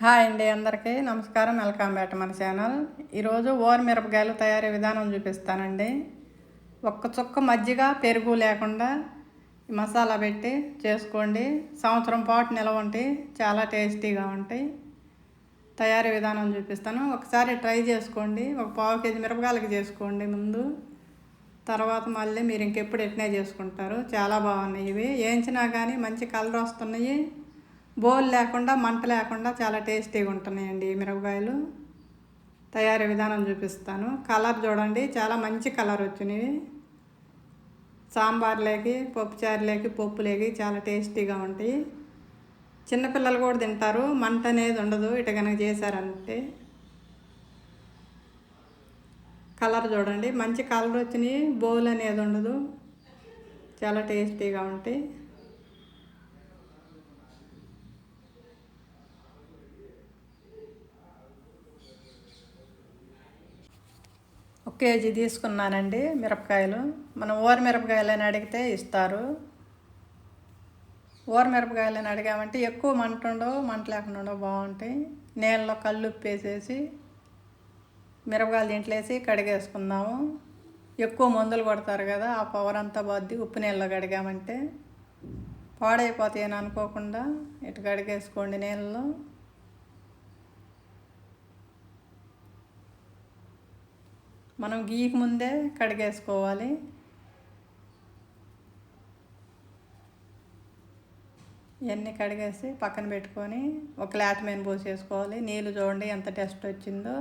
Hi అండి అందరికీ. నమస్కారం. వెల్కమ్ బ్యాక్ మన ఛానల్. ఈరోజు ఓర్ మిరపకాయలు తయారీ విధానం చూపిస్తానండి. ఒక్క చుక్క మజ్జిగ పెరుగు లేకుండా మసాలా పెట్టి చేసుకోండి. సంవత్సరం పాటు నిలవ ఉంటాయి చాలా టేస్టీగా ఉంటాయి. తయారీ విధానం చూపిస్తాను. ఒకసారి ట్రై చేసుకోండి. ఒక పావు కేజీ మిరపకాయలకి చేసుకోండి ముందు. తర్వాత మళ్ళీ మీరు ఇంకెప్పుడు ఎట్నే చేసుకుంటారు. చాలా బాగున్నాయి ఇవి. వేయించినా కానీ మంచి కలర్ వస్తున్నాయి. బోల్ లేకుండా మంట లేకుండా చాలా టేస్టీగా ఉంటున్నాయండి మిరపకాయలు. తయారీ విధానం చూపిస్తాను. కలర్ చూడండి చాలా మంచి కలర్ వచ్చినాయి సాంబార్లేకి పప్పుచారులేకి పప్పులేకి చాలా టేస్టీగా ఉంటాయి. చిన్నపిల్లలు కూడా తింటారు మంట అనేది ఉండదు ఇట కనుక చేశారంటే. కలర్ చూడండి మంచి కలర్ వచ్చినాయి బౌల్ అనేది ఉండదు. చాలా టేస్టీగా ఉంటాయి. ఒక కేజీ తీసుకున్నానండి మిరపకాయలు. మనం ఊర మిరపకాయలని అడిగితే ఇస్తారు. ఊర మిరపకాయలని అడిగామంటే ఎక్కువ మంట ఉండవు మంట లేకుండా ఉండవు బాగుంటాయి. నీళ్ళలో కళ్ళు ఉప్పేసేసి మిరపకాయలు దీంట్లో వేసి కడిగేసుకుందాము. ఎక్కువ మందులు కొడతారు కదా ఆ పవర్ అంతా పోద్ది. ఉప్పు నీళ్ళలో కడిగామంటే పాడైపోతాయని అనుకోకుండా ఇటు కడిగేసుకోండి నీళ్ళలో. మనం గీకి ముందే కడిగేసుకోవాలి. ఇవన్నీ కడిగేసి పక్కన పెట్టుకొని ఒక క్లాత్ మీద పోసేసుకోవాలి నీళ్ళు చూడండి ఎంత టెస్ట్ వచ్చిందో.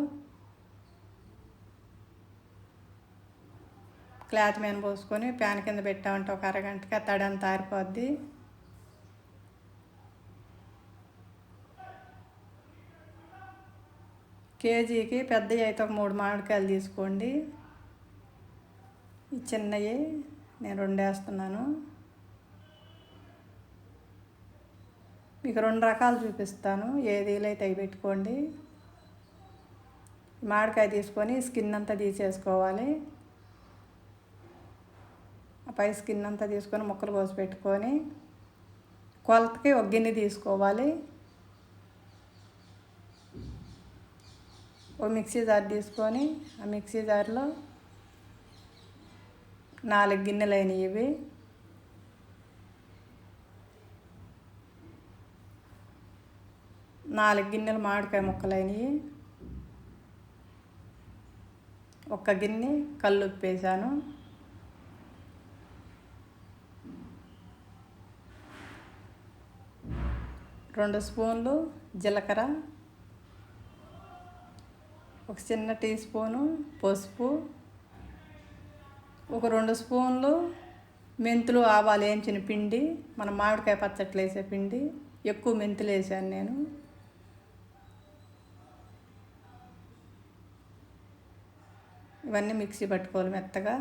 క్లాత్ మీద పోసుకొని ప్యాన్ కింద పెట్టామంటే ఒక అరగంటకి తడంతా ఆరిపోద్ది. కేజీకి పెద్దవి అయితే ఒక మూడు మామిడికాయలు తీసుకోండి. ఈ చిన్నవి నేను రెండు వేస్తున్నాను మీకు రెండు రకాలు చూపిస్తాను. ఏది వీలైతే అవి పెట్టుకోండి. మామిడికాయ తీసుకొని స్కిన్ అంతా తీసేసుకోవాలి. ఆ పై స్కిన్ అంతా తీసుకొని ముక్కలు కోసి పెట్టుకొని కొలతకి ఒక గిన్నె తీసుకోవాలి. ఓ మిక్సీ జార్ తీసుకొని ఆ మిక్సీ జార్లో నాలుగు గిన్నెలు అయినాయి ఇవి. నాలుగు గిన్నెలు మామిడికాయ ముక్కలు ఒక్క గిన్నె కళ్ళు ఉప్పేసాను రెండు స్పూన్లు జీలకర్ర. ఒక చిన్న టీ స్పూను పసుపు ఒక రెండు స్పూన్లు మెంతులు ఆవాలు వేయించిన పిండి మన మామిడికాయ పచ్చట్లు వేసే పిండి ఎక్కువ మెంతులు వేసాను నేను. ఇవన్నీ మిక్సీ పట్టుకోవాలి మెత్తగా.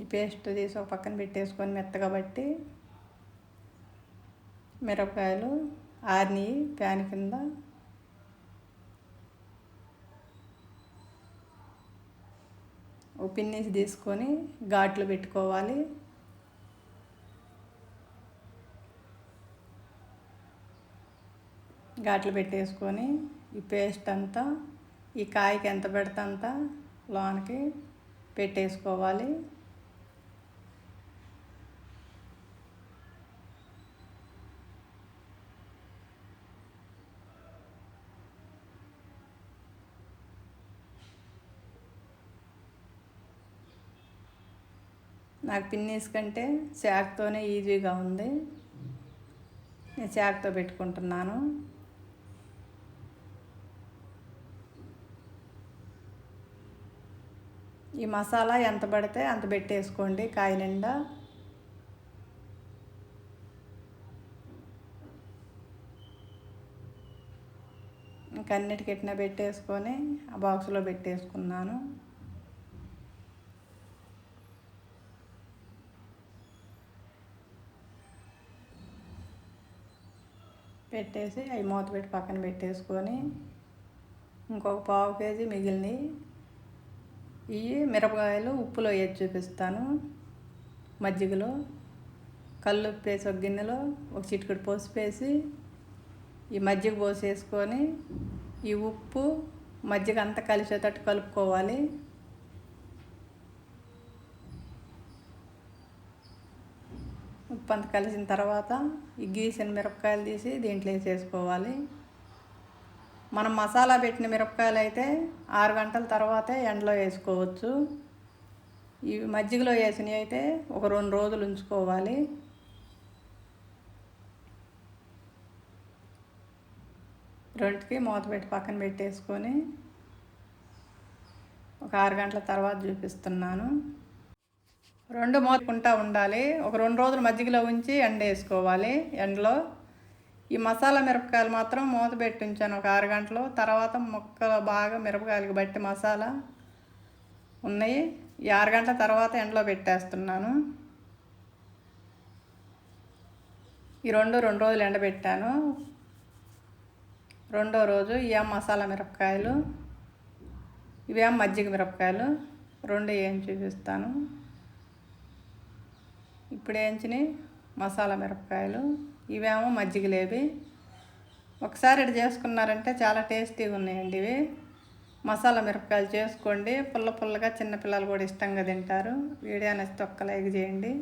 ఈ పేస్ట్ తీసి ఒక పక్కన పెట్టేసుకొని మెత్తగా పట్టి మిరపకాయలు ఆరిని ప్యాన్ కింద. పిన్నేసి తీసుకొని ఘాట్లు పెట్టుకోవాలి. ఘాట్లు పెట్టేసుకొని ఈ పేస్ట్ అంతా ఈ కాయకి ఎంత పెడితే అంత లోనికి పెట్టేసుకోవాలి. నాకు పిన్నీస్ కంటే చాక్తోనే ఈజీగా ఉంది. నేను చాక్తో పెట్టుకుంటున్నాను. ఈ మసాలా ఎంత పడితే అంత పెట్టేసుకోండి కాయ నిండా. ఇంకన్నిటికి ఎట్లా పెట్టేసుకొని ఆ బాక్స్లో పెట్టేసుకున్నాను. పెట్టేసి అవి మూత పెట్టి పక్కన పెట్టేసుకొని ఇంకొక పావు కేజీ మిగిలినవి ఇవి మిరపకాయలు ఉప్పులో వేసి చూపిస్తాను. మజ్జిగలో కళ్ళు వేసి ఒక గిన్నెలో ఒక చిటికెడు పోసిపేసి ఈ మజ్జిగ పోసేసుకొని ఈ ఉప్పు మజ్జిగ అంతా కలిసేటట్టు కలుపుకోవాలి. ఉప్పు అంత కలిసిన తర్వాత ఈ గీసిన మిరపకాయలు తీసి దీంట్లో వేసేసుకోవాలి. మనం మసాలా పెట్టిన మిరపకాయలు అయితే ఆరు గంటల తర్వాతే ఎండలో వేసుకోవచ్చు. ఇవి మజ్జిగలో వేసినవి అయితే ఒక రెండు రోజులు ఉంచుకోవాలి. రెండుకి మూత పెట్టి పక్కన పెట్టేసుకొని ఒక ఆరు గంటల తర్వాత చూపిస్తున్నాను. రెండు మోతుకుంటా ఉండాలి. ఒక రెండు రోజులు మజ్జిగలో ఉంచి ఎండ వేసుకోవాలి. ఎండలో ఈ మసాలా మిరపకాయలు మాత్రం మూత పెట్టి ఉంచాను ఒక ఆరు గంటలు. తర్వాత ముక్కలు బాగా మిరపకాయలకి బట్టి మసాలా ఉన్నాయి. ఈ ఆరు గంటల తర్వాత ఎండలో పెట్టేస్తున్నాను. ఈ రెండు రెండు రోజులు ఎండబెట్టాను రెండో రోజు ఇవేం మసాలా మిరపకాయలు. ఇవేం మజ్జిగ మిరపకాయలు? రెండు ఏం చూపిస్తాను. ఇప్పుడు వేయించినవి మసాలా మిరపకాయలు ఇవేమో మజ్జిగలేవి ఒకసారి ఇటు చేసుకున్నారంటే చాలా టేస్టీగా ఉన్నాయండి ఇవి. మసాలా మిరపకాయలు చేసుకోండి. పుల్ల పుల్లగా చిన్నపిల్లలు కూడా ఇష్టంగా తింటారు. వీడియో నచ్చితే ఒక్క లైక్ చేయండి.